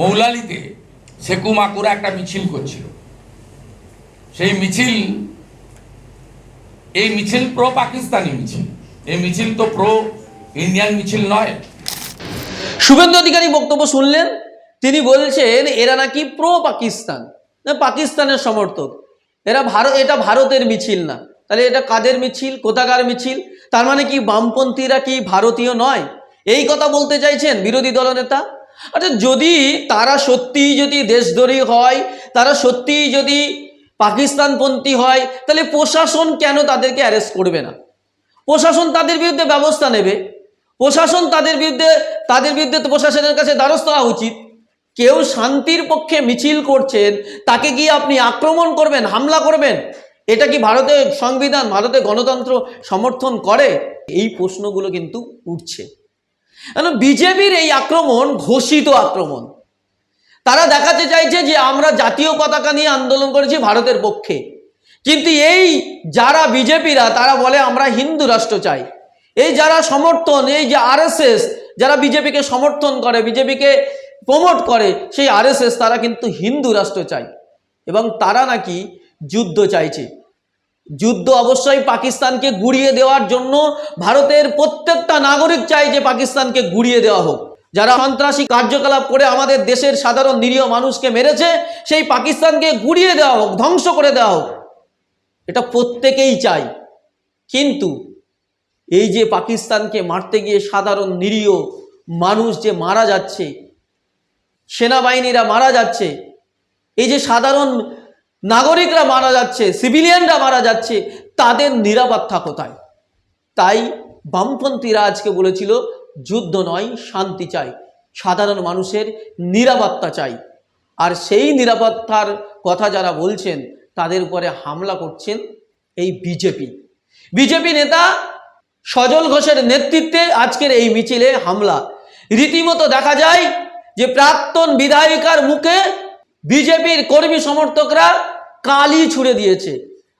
মৌলালিতে সেকু মাকুরা একটা মিছিল করছিল। সেই মিছিল, এই মিছিল প্রো পাকিস্তানি মিছিল। এই মিছিল তো প্রো ইন্ডিয়ান মিছিল নয়। শুভেন্দু অধিকারী বক্তব্য শুনলেন, তিনি বলছেন, এরা নাকি প্রো পাকিস্তান। পাকিস্তানের সমর্থক। এরা ভারত, এটা ভারতের মিছিল না। তাহলে এটা কাদের মিছিল? কোথাকার মিছিল? তার মানে কি বামপন্থীরা কি ভারতীয় নয়? এই কথা বলতে চাইছেন বিরোধী দলনেতা? আচ্ছা যদি তারা সত্যিই যদি দেশদ্রোহী হয়, তারা সত্যিই যদি পাকিস্তানপন্থী হয়, তাহলে প্রশাসন কেন তাদেরকে অ্যারেস্ট করবে না? প্রশাসন তাদের বিরুদ্ধে ব্যবস্থা নেবে। প্রশাসন তাদের বিরুদ্ধে তাদের বিরুদ্ধে তো প্রশাসনের কাছে দ্বারস্থ হওয়া উচিত। কেউ শান্তির পক্ষে মিছিল করছেন, তাকে গিয়ে আপনি আক্রমণ করবেন, হামলা করবেন, এটা কি ভারতের সংবিধান ভারতের গণতন্ত্র সমর্থন করে? এই প্রশ্নগুলো কিন্তু উঠছে। বিজেপির এই আক্রমণ, ঘোষিত আক্রমণ। তারা দেখাতে চাইছে যে আমরা জাতীয় পতাকা নিয়ে আন্দোলন করেছি ভারতের পক্ষে। কিন্তু এই যারা বিজেপিরা, তারা বলে আমরা হিন্দু রাষ্ট্র চাই। এই যারা সমর্থন, এই যে আরএসএস, যারা বিজেপিকে সমর্থন করে, বিজেপিকে প্রমোট করে, সেই আরএসএস তারা কিন্তু হিন্দু রাষ্ট্র চায় এবং তারা নাকি যুদ্ধ চাইছে। যুদ্ধ অবশ্যই পাকিস্তানকে গুড়িয়ে দেওয়ার জন্য ভারতের প্রত্যেকটা নাগরিক চাই যে পাকিস্তানকে গুড়িয়ে দেওয়া হোক। যারা সন্ত্রাসী কার্যকলাপ করে আমাদের দেশের সাধারণ নিরীহ মানুষকে মেরেছে, সেই পাকিস্তানকে গুড়িয়ে দেওয়া হোক, ধ্বংস করে দেওয়া হোক। এটা প্রত্যেকেই চাই কিন্তু এই যে পাকিস্তানকে মারতে গিয়ে সাধারণ নিরীহ মানুষ যে মারা যাচ্ছে, সেনাবাহিনীরা মারা যাচ্ছে, এই যে সাধারণ নাগরিকরা মারা যাচ্ছে সিভিলিয়ানরা মারা যাচ্ছে, তাদের নিরাপত্তা কোথায়? তাই বামপন্থীরা আজকে বলেছিল, যুদ্ধ নয়, শান্তি চাই। সাধারণ মানুষের নিরাপত্তা চাই। আর সেই নিরাপত্তার কথা যারা বলছেন, তাদের উপরে হামলা করছেন এই বিজেপি। বিজেপি নেতা সজল ঘোষের নেতৃত্বে আজকের এই মিছিলে হামলা। রীতিমতো দেখা যায় যে প্রাক্তন বিধায়িকার মুখে বিজেপির কর্মী সমর্থকরা কালি ছুড়ে দিয়েছে।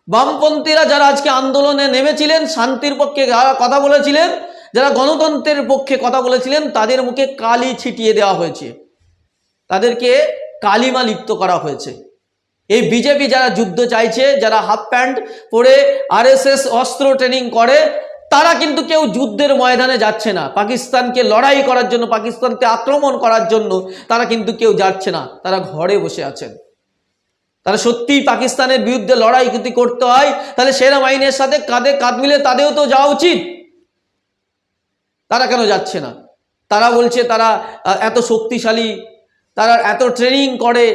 বামপন্থীরা যারা আজকে আন্দোলনে নেমেছিলেন, শান্তির পক্ষে কথা বলেছিলেন, যারা গণতন্ত্রের পক্ষে কথা বলেছিলেন, তাদের মুখে কালি ছিটিয়ে দেওয়া হয়েছে। তাদেরকে কালিমা লিপ্ত করা হয়েছে। এই বিজেপি যারা যুদ্ধ চাইছে, যারা হাফ প্যান্ট পরে আরএসএস অস্ত্র ট্রেনিং করে তারা কিন্তু কেউ যুদ্ধের ময়দানে যাচ্ছে না। পাকিস্তানকে লড়াই করার জন্য, পাকিস্তানকে আক্রমণ করার জন্য তারা কিন্তু কেউ যাচ্ছে না। তারা ঘরে বসে আছেন। তারা সত্যিই পাকিস্তানের বিরুদ্ধে লড়াই যদি করতে হয়। তাহলে সেনাবাহিনীর সাথে কাঁধে কাঁধ মিলে তাদেরও তো যাওয়া উচিত। তারা কেন যাচ্ছে না? তারা বলছে তারা এত শক্তিশালী, তারা এত ট্রেনিং করে।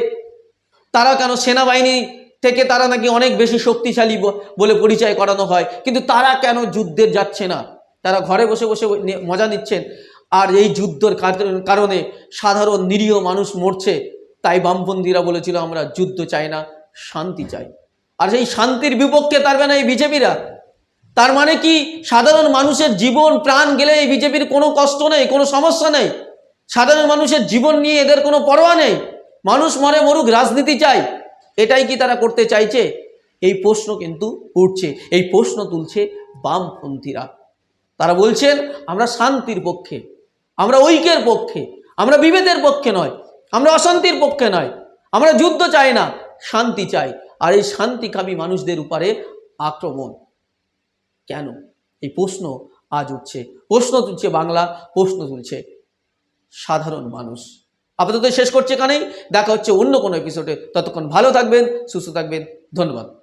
তারা কেন সেনাবাহিনী থেকে তারা নাকি অনেক বেশি শক্তিশালী বলে পরিচয় করানো হয়। কিন্তু তারা কেন যুদ্ধে যাচ্ছে না? তারা ঘরে বসে বসে মজা নিচ্ছেন। আর এই যুদ্ধর কার- কারণে সাধারণ নিরীহ মানুষ মরছে। তাই বামপন্থীরা বলেছিল, আমরা যুদ্ধ চাই না, শান্তি চাই। আর সেই শান্তির বিপক্ষে তারবে না এই বিজেপিরা। তার মানে কি? সাধারণ মানুষের জীবন, প্রাণ গেলে এই বিজেপির কোনো কষ্ট নেই, কোনো সমস্যা নেই। সাধারণ মানুষের জীবন নিয়ে এদের কোনো পরোয়া নেই। মানুষ মরে মরুক, রাজনীতি চাই। এটাই কি তারা করতে চাইছে? এই প্রশ্ন কিন্তু উঠছে, এই প্রশ্ন তুলছে বামপন্থীরা। তারা বলছেন, আমরা শান্তির পক্ষে, আমরা ঐক্যের পক্ষে, আমরা বিভেদের পক্ষে নয়, আমরা অশান্তির পক্ষে নয়, আমরা যুদ্ধ চাই না, শান্তি চাই। আর এই শান্তিকামী মানুষদের উপরে আক্রমণ। কেন? এই প্রশ্ন আজ উঠছে। প্রশ্ন তুলছে বাংলা, প্রশ্ন তুলছে সাধারণ মানুষ। আপাতত শেষ করছে এখানেই। দেখা হচ্ছে অন্য কোনো এপিসোডে ততক্ষণ ভালো থাকবেন, সুস্থ থাকবেন। ধন্যবাদ।